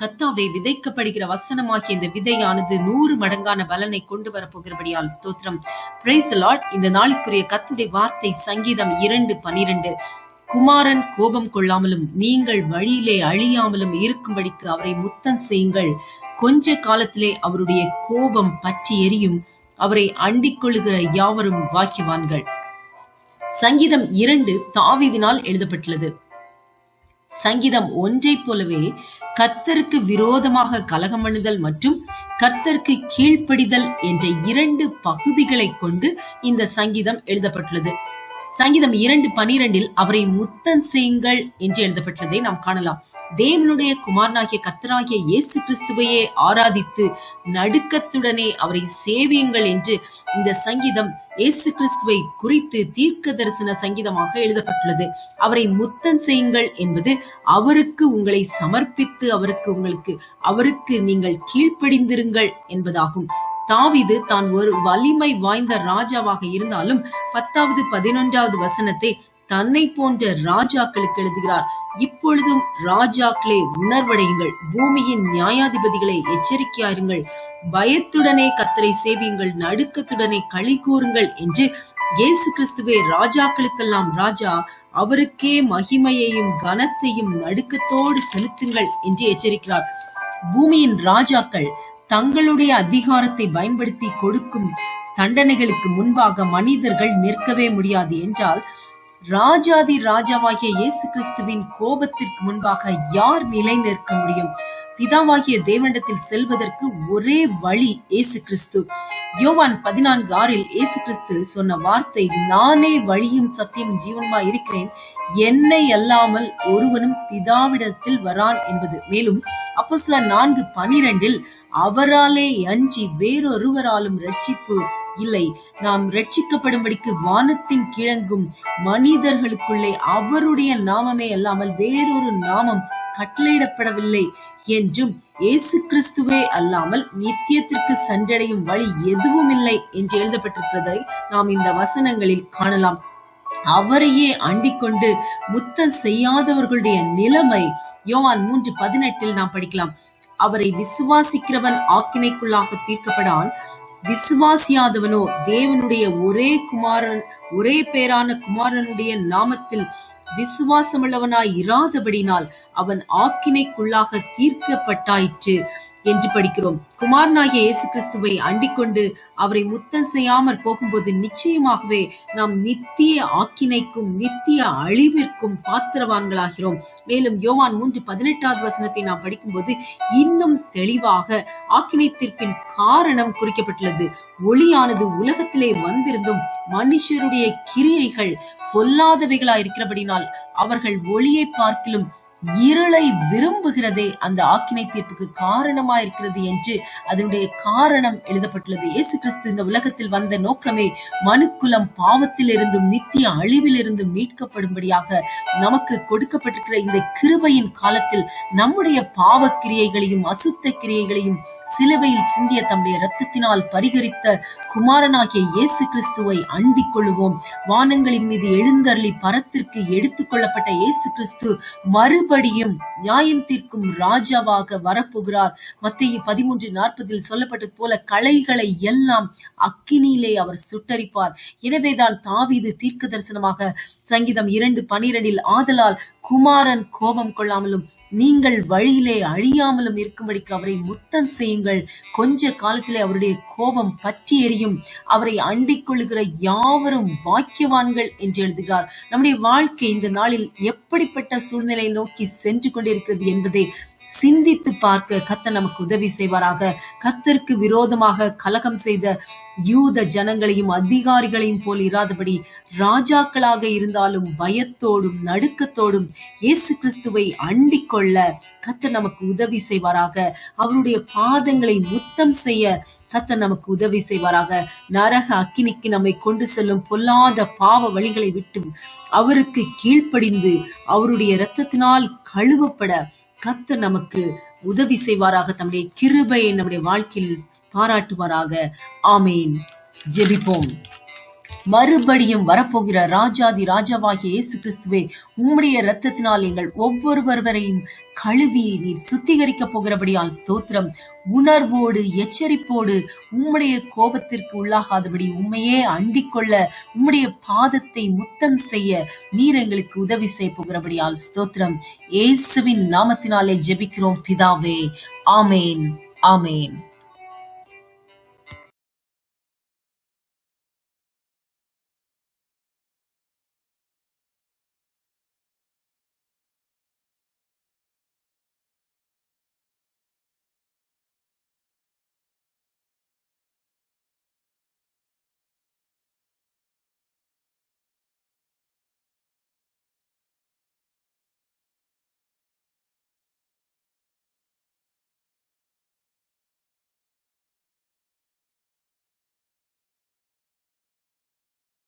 கத்தாவே விதைக்கப்படுகிற வசனமாகிய இந்த விதையானது நூறு மடங்கான பலனை கொண்டு வரப்போகிறபடியால் ஸ்தோத்திரம். பிரைஸ் லார்ட் இந்த நாளுக்குரிய கத்துடைய வார்த்தை சங்கீதம் இரண்டு பனிரெண்டு. குமாரன் கோபம் கொள்ளாமலும் நீங்கள் வழியிலே அழியாமலும் இருக்கும்படிக்கு அவரை முத்தம் செய்யுங்கள். கொஞ்ச காலத்திலே அவருடைய கோபம் பற்றி எரியும். அவரை அண்டிக் கொள்ளுகிற யாவரும் வாக்கியவான்கள் சங்கீதம் இரண்டு தாவிதினால் எழுதப்பட்டுள்ளது. சங்கீதம் ஒன்றை போலவே கர்த்தருக்கு விரோதமாக கலகம் பண்ணுதல் மற்றும் கர்த்தருக்கு கீழ்ப்படிதல் என்ற இரண்டு பகுதிகளை கொண்டு இந்த சங்கீதம் எழுதப்பட்டுள்ளது. சங்கீதம் இரண்டு பனிரெண்டில் அவரை முத்தன் செய்யுங்கள் என்று எழுதப்பட்டதை நாம் காணலாம். தேவனுடைய குமாரனாகிய கத்தராகிய இயேசு கிறிஸ்துவையே ஆராதித்து நடுக்கத்துடனே அவரை சேவியுங்கள் என்று இந்த சங்கீதம் இயேசு கிறிஸ்துவை குறித்து தீர்க்க தரிசன சங்கீதமாக எழுதப்பட்டுள்ளது. அவரை முத்தம் செய்யுங்கள் என்பது அவருக்கு உங்களை சமர்ப்பித்து அவருக்கு உங்களுக்கு அவருக்கு நீங்கள் கீழ்ப்படிந்திருங்கள் என்பதாகும். தாவிது தான் ஒரு வலிமை வாய்ந்த ராஜாவாக இருந்தாலும் பத்தாவது பதினொன்றாவது வசனத்தை தன்னை போன்ற ராஜாக்களுக்கு எழுதுகிறார். இப்பொழுதும் ராஜாக்களே உணர்வடையுங்கள். பூமியின் நியாயாதிபதிகளை எச்சரிக்கையாருங்கள் பயத்துடனே கத்தரை சேவியுங்கள். நடுக்கத்துடனே களி கூறுங்கள் என்று இயேசு கிறிஸ்துவே ராஜாக்களுக்கெல்லாம் ராஜா அவருக்கே மகிமையையும் கனத்தையும் நடுக்கத்தோடு செலுத்துங்கள் என்று எச்சரிக்கிறார். பூமியின் ராஜாக்கள் தங்களுடைய அதிகாரத்தை பயன்படுத்தி கொடுக்கும் தண்டனைகளுக்கு முன்பாக மனிதர்கள் நிற்கவே முடியாது என்றால் ராஜாதி ராஜாவாகிய இயேசு கிறிஸ்துவின் கோபத்திற்கு முன்பாக யார் நிலை நிற்க முடியும்? பிதாவாகிய தேவனிடத்தில் செல்வதற்கு ஒரே வழி ஏசு கிறிஸ்து. யோவான் பதினான்கு ஆறில் ஏசு கிறிஸ்து சொன்ன வார்த்தை நானே வழியும் சத்தியம் ஜீவனுமா இருக்கிறேன். என்னை அல்லாமல் ஒருவனும் பிதாவிடத்தில் வரான் என்பது. மேலும் அப்போ சில நான்கு பனிரெண்டில் அவராலே அஞ்சி வேறொருவராலும் ரட்சிப்பு இல்லை. நாம் ரட்சிக்கப்படும்படிக்கு வானத்தின் கிழங்கும் மனிதர்களுக்குள்ளே அவருடைய நாமமே அல்லாமல் வேறொரு நாமம் கட்டளையிடப்படவில்லை என்றும் இயேசு கிறிஸ்துவே அல்லாமல் நித்தியத்திற்கு சென்றடையும் வழி எதுவும் இல்லை என்று எழுதப்பட்டிருப்பதை நாம் இந்த வசனங்களில் காணலாம். அவரையே அண்டிக் கொண்டு முத்தம் செய்யாதவர்களுடைய நிலைமை யோவான் மூன்று பதினெட்டில் நாம் படிக்கலாம். அவரை விசுவாசிக்கிறவன் ஆக்கினைக்குள்ளாக தீர்க்கப்படான். விசுவாசியாதவனோ தேவனுடைய ஒரே குமாரன் ஒரே பேரான குமாரனுடைய நாமத்தில் விசுவாசமுள்ளவனாய் இராதபடினால் அவன் ஆக்கினைக்குள்ளாக தீர்க்கப்பட்டாயிற்று. என்று படிக்கிறோம். குமாரனாகிய இயேசு கிறிஸ்துவை அண்டிக்கொண்டு அவரை முத்தம் செய்யாமற் போகும்போது நிச்சயமாகவே நாம் நித்திய ஆக்கினைக்கும் நித்திய அழிவிற்கும் பாத்திரவான்களாகிறோம். மேலும் யோவான் மூன்று பதினெட்டாவது வசனத்தை நாம் படிக்கும்போது இன்னும் தெளிவாக ஆக்கினை தீர்ப்பின் காரணம் குறிக்கப்பட்டுள்ளது. ஒளியானது உலகத்திலே வந்திருந்தும் மனுஷருடைய கிரியைகள் பொல்லாதவைகளா இருக்கிறபடினால் அவர்கள் ஒளியை பார்க்கிலும் இருளை விரும்புகிறதே அந்த ஆக்கினை தீர்ப்புக்கு காரணமா இருக்கிறது என்று அதனுடைய காரணம் எழுதப்பட்டுள்ளது. இயேசு கிறிஸ்து இந்த உலகத்தில் வந்த நோக்கமே மனுக்குலம் பாவத்தில் இருந்தும் நித்திய அழிவில் இருந்தும் மீட்கப்படும்படியாக நமக்கு கொடுக்கப்பட்டிருக்கிற இந்த கிருபையின் காலத்தில் நம்முடைய பாவ கிரியைகளையும் அசுத்த கிரியைகளையும் சிலுவையில் சிந்திய தம்முடைய ரத்தத்தினால் பரிகரித்த குமாரனாகிய இயேசு கிறிஸ்துவை அண்டிக் கொள்வோம். வானங்களின் மீது எழுந்தருளி பரத்திற்கு எடுத்துக் கொள்ளப்பட்ட இயேசு கிறிஸ்து மறு மறுபடியும் நியாயம் தீர்க்கும் ராஜாவாக வரப்போகிறார். மத்திய பதிமூன்று நாற்பதில் சொல்லப்பட்டது போல கலைகளை எல்லாம் அக்கினியிலே அவர் சுட்டரிப்பார். எனவேதான் தாவீது தீர்க்க தரிசனமாக சங்கீதம் இரண்டு பனிரெண்டில் ஆதலால் குமாரன் கோபம் கொள்ளாமலும் நீங்கள் வழியிலே அழியாமலும் இருக்கும்படிக்கு அவரை முத்தம் செய்யுங்கள். கொஞ்ச காலத்திலே அவருடைய கோபம் பற்றி எரியும். அவரை அண்டிக் கொள்ளுகிற யாவரும் வாக்கியவான்கள் என்று எழுதுகிறார். நம்முடைய வாழ்க்கை இந்த நாளில் எப்படிப்பட்ட சூழ்நிலை நோக்கி சென்று கொண்டிருக்கிறது என்பதை சிந்தித்து பார்க்க கத்த நமக்கு உதவி செய்வாராக. கத்தருக்கு விரோதமாக கலகம் செய்த யூத ஜனங்களையும் அதிகாரிகளையும் போல் இராதபடி ராஜாக்களாக இருந்தாலும் பயத்தோடும் நடுக்கத்தோடும் இயேசு கிறிஸ்துவை அண்டிக் கொள்ள கத்த நமக்கு உதவி செய்வாராக. அவருடைய பாதங்களை முத்தம் செய்ய கத்த நமக்கு உதவி செய்வாராக. நரக அக்கினிக்கு நம்மை கொண்டு செல்லும் பொல்லாத பாவ வழிகளை விட்டு அவருக்கு கீழ்ப்படிந்து அவருடைய இரத்தத்தினால் கழுவப்பட கத்து நமக்கு உதவி செய்வாராக. தம்முடைய கிருபையை நம்முடைய வாழ்க்கையில் பாராட்டுவாராக. ஆமேன். ஜெபிப்போம். மறுபடியும் வரப்போகிற ராஜாதி ராஜாவாகிய இயேசு கிறிஸ்துவே உம்முடைய இரத்தத்தினால் எங்கள் ஒவ்வொருவரையும் கழுவி நீர் சுத்திகரிக்க போகிறபடியால் ஸ்தோத்திரம். உணர்வோடு எச்சரிப்போடு உம்முடைய கோபத்திற்கு உள்ளாகாதபடி உண்மையே அண்டிக் கொள்ள உம்முடைய பாதத்தை முத்தம் செய்ய நீர் எங்களுக்கு உதவி செய்ய போகிறபடியால் ஸ்தோத்திரம். இயேசுவின் நாமத்தினாலே ஜெபிக்கிறோம் பிதாவே. ஆமேன். ஆமேன்.